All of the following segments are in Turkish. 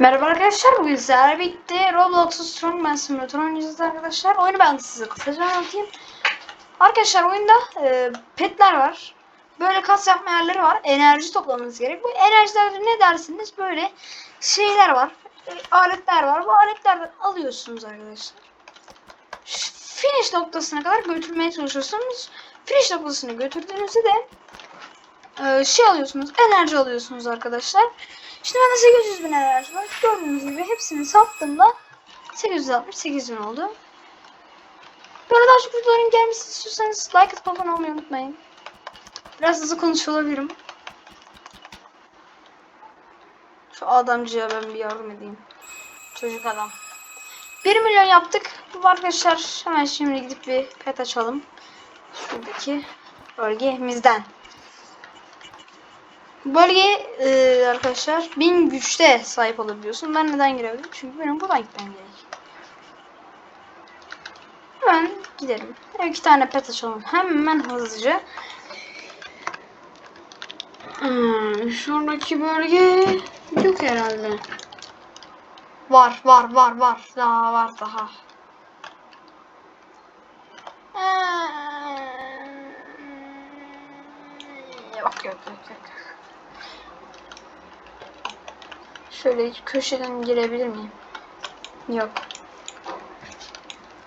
Merhaba arkadaşlar, bugün sizlerle birlikte Roblox'u Strongman Simulator oynayacağız arkadaşlar. Oyunu ben size kısaca anlatayım. Arkadaşlar oyunda e, petler var. Böyle kas yapma yerleri var. Enerji toplamanız gerek. Bu enerjiler ne dersiniz? Böyle şeyler var. e, aletler var. Bu aletlerden alıyorsunuz arkadaşlar. Finish noktasına kadar götürmeye çalışıyorsunuz. Finish noktasına götürdüğünüzde de e, şey alıyorsunuz. Enerji alıyorsunuz arkadaşlar. Şimdi bende 800 bin enerji var. Gördüğünüz gibi hepsini sattığımda 868 bin oldu. Böyle daha çok videoların gelmesini istiyorsanız like atıp abone olmayı unutmayın. Biraz hızlı konuşuyor. Şu adamcıya ben bir yardım edeyim. Çocuk adam. 1 milyon yaptık. Bu arkadaşlar hemen şimdi gidip bir pet açalım. Şuradaki bölgemizden. Bölgeye e, arkadaşlar 1000 güçte sahip olabiliyorsun. Ben neden girebilirim? Çünkü benim buradan gitmem gerek. Hemen gidelim. İki tane pet açalım. Hemen hızlıca. Hmm, şuradaki bölge yok herhalde. Var var var var. Daha var daha. Ee, Yok yok yok yok. Şöyle köşeden girebilir miyim? Yok.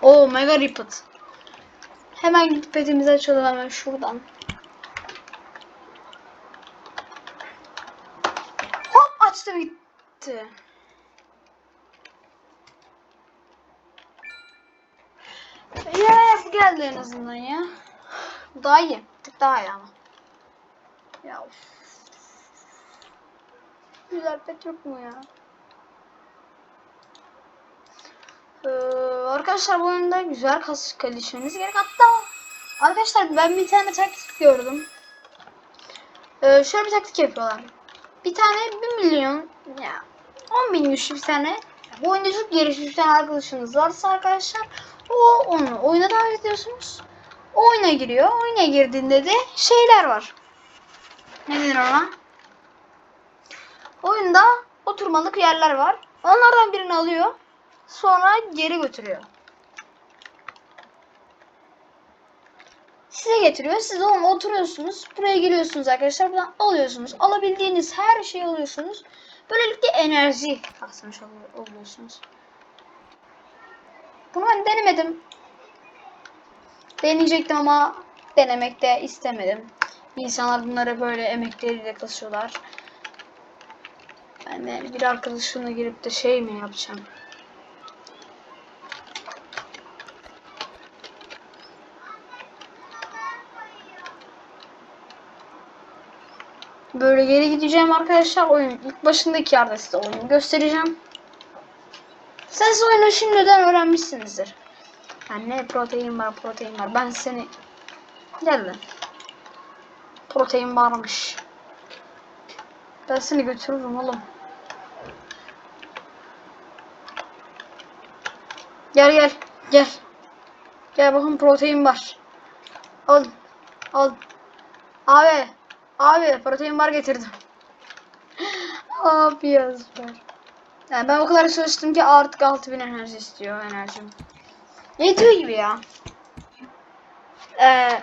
Oo mega ripet. Hemen gidip petimizi açalım hemen şuradan. Hop açtım gitti. Ya bu geldi en azından ya. Daha iyi. Tık daha iyi ama. Ya of. Güzel pet yok mu ya? Ee, arkadaşlar bu oyunda güzel kas gelişmeniz gerek. Hatta arkadaşlar ben bir tane taktik gördüm. Ee, şöyle bir taktik yapıyorlar. Bir tane 1 milyon ya 10 bin güçlü bir tane bu oyunda çok gelişmiş bir tane arkadaşınız varsa arkadaşlar o onu oyuna davet ediyorsunuz. O oyuna giriyor. Oyuna girdiğinde de şeyler var. Ne denir ona? Oyunda oturmalık yerler var. Onlardan birini alıyor. Sonra geri götürüyor. Size getiriyor. Siz de oturuyorsunuz. Buraya geliyorsunuz arkadaşlar. Buradan alıyorsunuz. Alabildiğiniz her şeyi alıyorsunuz. Böylelikle enerji kasmış oluyor- oluyorsunuz. Bunu ben denemedim. Deneyecektim ama denemek de istemedim. İnsanlar bunları böyle emekleriyle kasıyorlar. De bir arkadaşımla girip de şey mi yapacağım? Böyle geri gideceğim arkadaşlar. Oyun ilk başındaki yerde size oyunu göstereceğim. Siz oyunu şimdiden öğrenmişsinizdir. Yani ne protein var protein var. Ben seni... Gel lan. Protein varmış. Ben seni götürürüm oğlum. Gel gel gel. Gel bakın protein var. Al. Al. Abi. Abi protein var getirdim. Abi yazlar. Yani ben o kadar çalıştım ki artık 6000 enerji istiyor enerjim. Yetiyor gibi ya. Ee,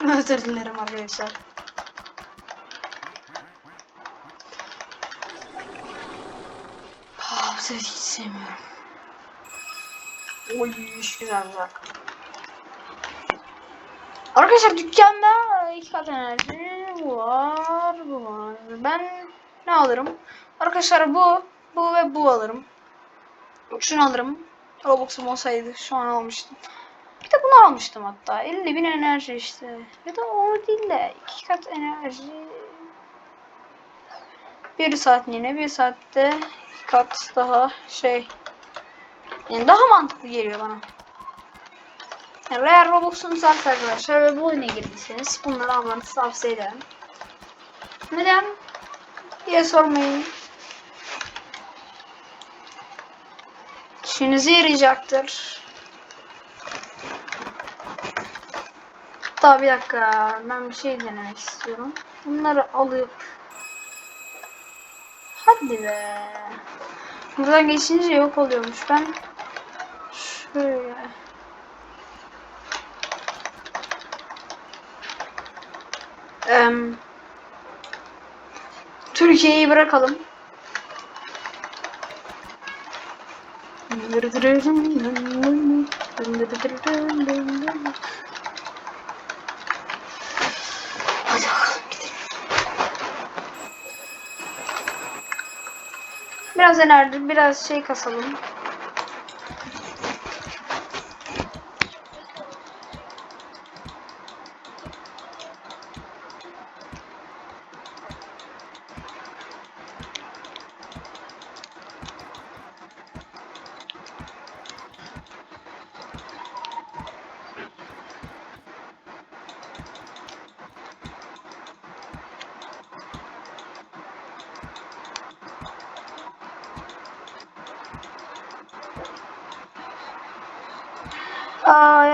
özür dilerim arkadaşlar. Ah, sesi hiç sevmiyorum. Oy güzel güzel. Arkadaşlar dükkanda iki kat enerji var. Ben ne alırım? Arkadaşlar bu, bu ve bu alırım. Şunu alırım. Robux'um olsaydı şu an almıştım. Bir de bunu almıştım hatta. 50 bin enerji işte. Ya da o değil de iki kat enerji. Bir saat yine bir saatte iki kat daha şey. Yani daha mantıklı geliyor bana. Yani eğer Robux'unuz varsa arkadaşlar ve bu oyuna girdiyseniz bunları almanızı tavsiye ederim. Neden? diye sormayın. İşinize yarayacaktır. Hatta bir dakika ben bir şey denemek istiyorum. Bunları alıp Hadi be. Buradan geçince yok oluyormuş. Ben şöyle. Em, Türkiye'yi bırakalım. Biraz enerji, biraz şey kasalım.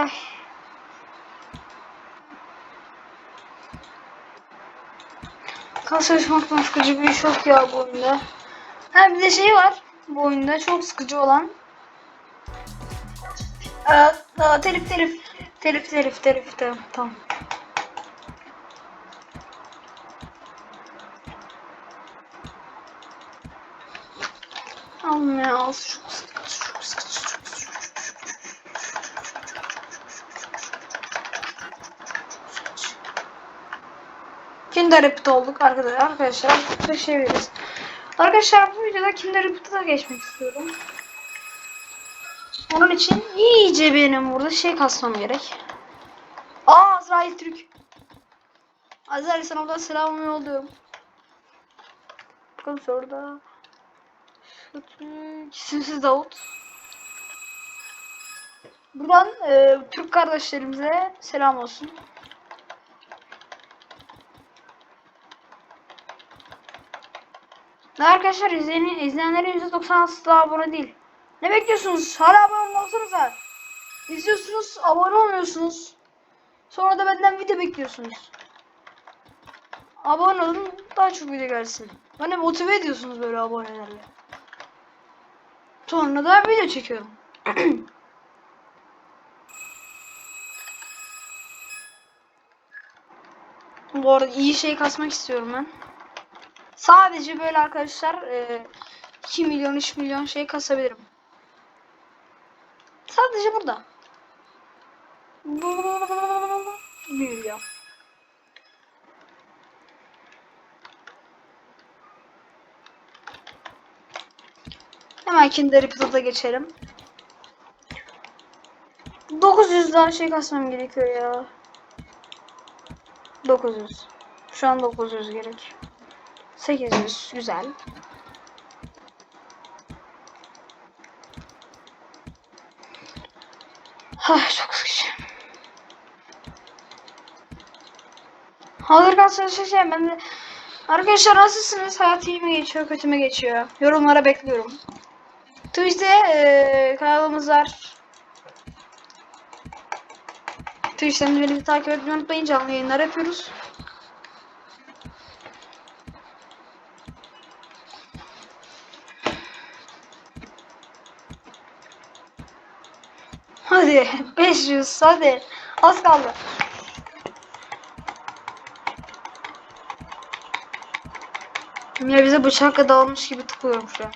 Ay. Kas çalışmaktan sıkıcı bir iş yok ya bu oyunda. Ha bir de şey var bu oyunda çok sıkıcı olan. Aa, aa, telif telif. Telif telif telif tamam. tamam. Alma ya çok sıkıcı çok sıkıcı çok sıkıcı. Kinder Repeat olduk arkadaşlar. Arkadaşlar çok şey veririz. Arkadaşlar bu videoda Kinder Repeat'a da geçmek istiyorum. Onun için iyice benim burada şey kasmam gerek. Aa Azrail Türk. Azrail sana buradan selamımı yolluyorum. Bakalım soruda. Şu Türk. İsimsiz Davut. Buradan e, Türk kardeşlerimize selam olsun. Ve arkadaşlar izleyen, izleyenlerin %96'sı daha abone değil. Ne bekliyorsunuz? Hala abone olsanıza. İzliyorsunuz, abone olmuyorsunuz. Sonra da benden video bekliyorsunuz. Abone olun, daha çok video gelsin. Beni motive ediyorsunuz böyle abonelerle. Sonra da video çekiyorum. Bu arada iyi şey kasmak istiyorum ben. Sadece böyle arkadaşlar e, 2 milyon 3 milyon şey kasabilirim. Sadece burada. 1 milyon. Hemen Kinder Repeat'a geçelim. 900 daha şey kasmam gerekiyor ya. 900. Şu an 900 gerek. 800 güzel. Ah çok sıkıcı. Hazır kalsın şey ben de... Arkadaşlar nasılsınız? Hayat iyi mi geçiyor, kötü mü geçiyor? Yorumlara bekliyorum. Twitch'te eee kanalımız var. Twitch'ten beni takip etmeyi unutmayın. Canlı yayınlar yapıyoruz. Hadi 500 hadi. Az kaldı. Ya bize bıçakla dalmış gibi tıklıyorum şu an.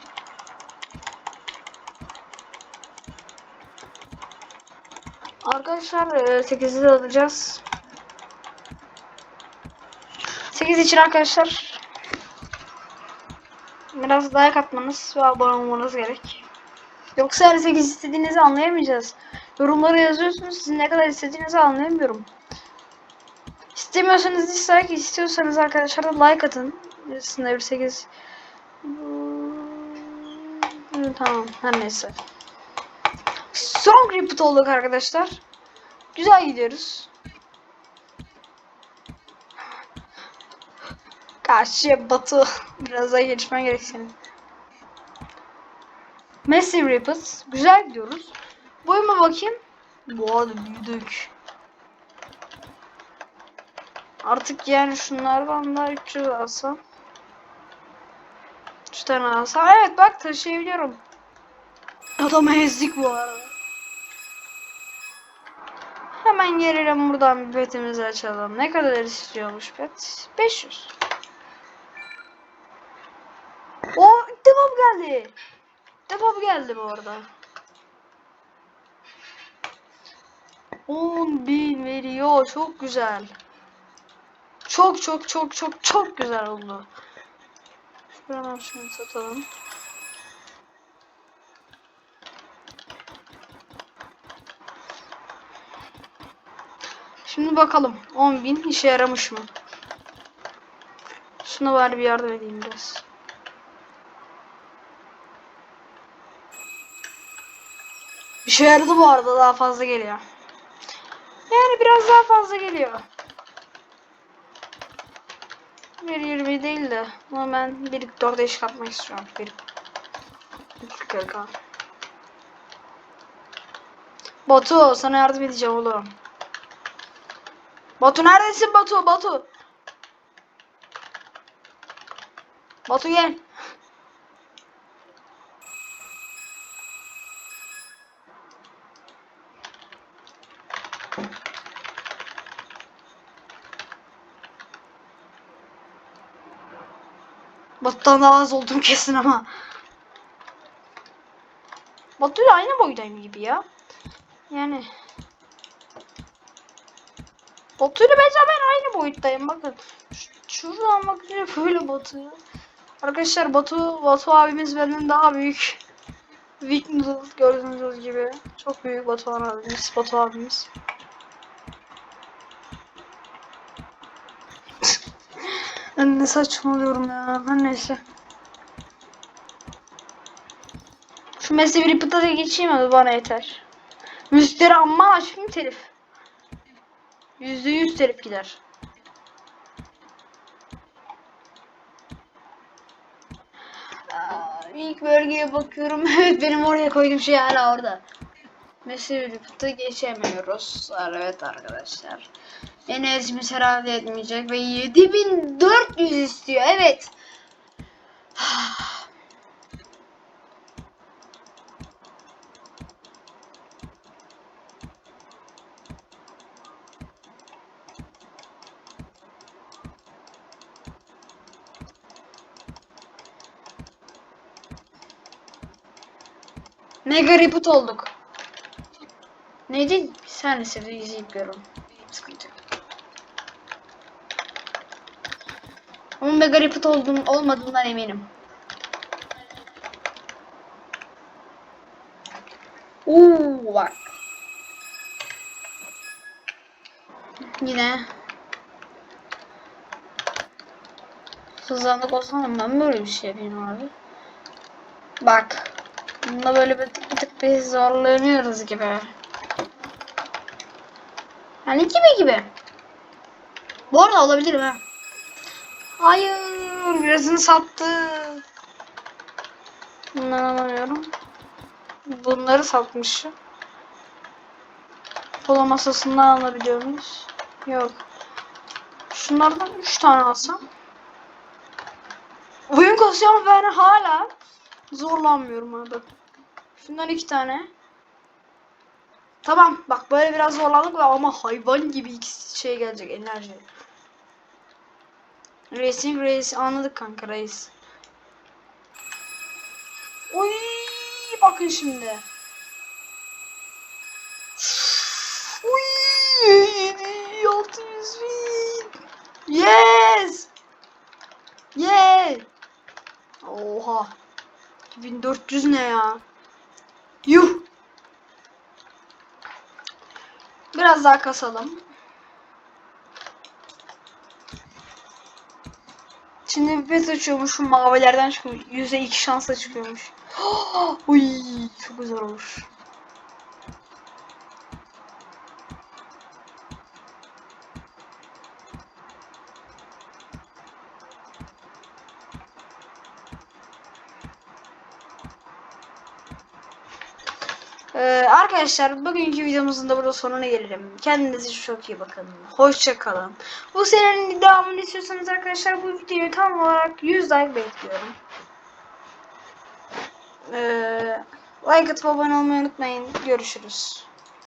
Arkadaşlar 8'i de alacağız. 8 için arkadaşlar biraz daha katmanız ve abone olmanız gerek. Yoksa yani 8 istediğinizi anlayamayacağız. Yorumlara yazıyorsunuz. Sizin ne kadar istediğinizi anlayamıyorum. İstemiyorsanız dislike, istiyorsanız arkadaşlar da like atın. Sınır 8. Tamam, her neyse. Strong Repeat olduk arkadaşlar. Güzel gidiyoruz. Karşıya Batu. Biraz daha gelişmen gerek senin. Massive Repeat. Güzel gidiyoruz. Boyuma bakayım. Bu arada büyüdük. Artık yani şunlardan da 300 alsam. Üç tane alsam. Evet bak taşıyabiliyorum. Adamı ezdik bu arada. Hemen gelelim buradan bir petimizi açalım. Ne kadar istiyormuş pet? 500. O devamı geldi. Devamı geldi bu arada. 10 bin veriyor. Çok güzel. Çok çok çok çok çok güzel oldu. Şuradan şunu satalım. Şimdi bakalım 10 bin işe yaramış mı? Şuna bari bir yardım edeyim biraz. İşe yaradı bu arada daha fazla geliyor. Yani biraz daha fazla geliyor. 1.20 değil de ama ben 1.4'e iş katmak istiyorum. 1 1.40 Batu sana yardım edeceğim oğlum. Batu neredesin Batu? Batu. Batu gel. Batu'dan daha az oldum kesin ama. Batu'yla aynı boydayım gibi ya. Yani. Batu'yla bence ben aynı boyuttayım bakın. Şuradan bakınca böyle Batu ya. Arkadaşlar Batu, Batu abimiz benden daha büyük. Noodle gördüğünüz gibi. Çok büyük Batuhan abimiz, Batu abimiz. Ben ne saçmalıyorum ya. Her neyse. Şu mesleği bir pıtada geçeyim mi? Bana yeter. Müşteri amma açmayayım telif. Yüzde yüz telif gider. Aa, İlk bölgeye bakıyorum. Evet benim oraya koyduğum şey hala orada. Mesleği bir pıtada geçemiyoruz. Evet arkadaşlar. Ezmiş herhalde etmeyecek ve 7400 istiyor. Evet. Mega reboot olduk. Neydi? Bir saniye sizi izleyip görüyorum. Sıkıntı yok. Ama mega reboot oldum, olmadığından eminim. Uuu bak. Yine. Hızlandık olsam ben böyle bir şey yapayım abi. Bak. Bunda böyle bir tık bir tık bir zorlanıyoruz gibi. Yani gibi gibi. Bu arada olabilir ha. Hayır, birazını sattı. Bunları alamıyorum. Bunları satmışım. Kola masasından alabiliyor muyuz? Yok. Şunlardan 3 tane alsam. Oyun kasıyor ben hala zorlanmıyorum abi. Şundan iki tane. Tamam bak böyle biraz zorlandık ama hayvan gibi ikisi şey gelecek enerji. Racing Race anladık kanka reis. Oy bakın şimdi. Uy 600 bin. Yes. Yeah. Oha. 1400 ne ya? Yuh. Biraz daha kasalım. Şimdi bir pet açıyormuş. Şu mavilerden çıkıyor. Yüzde iki şansla çıkıyormuş. Uy, çok güzel olur. Ee, arkadaşlar bugünkü videomuzun da burada sonuna gelelim. Kendinize çok iyi bakın. Hoşça kalın. Bu serinin devamını istiyorsanız arkadaşlar bu videoyu tam olarak 100 like bekliyorum. Ee, like atıp abone olmayı unutmayın. Görüşürüz.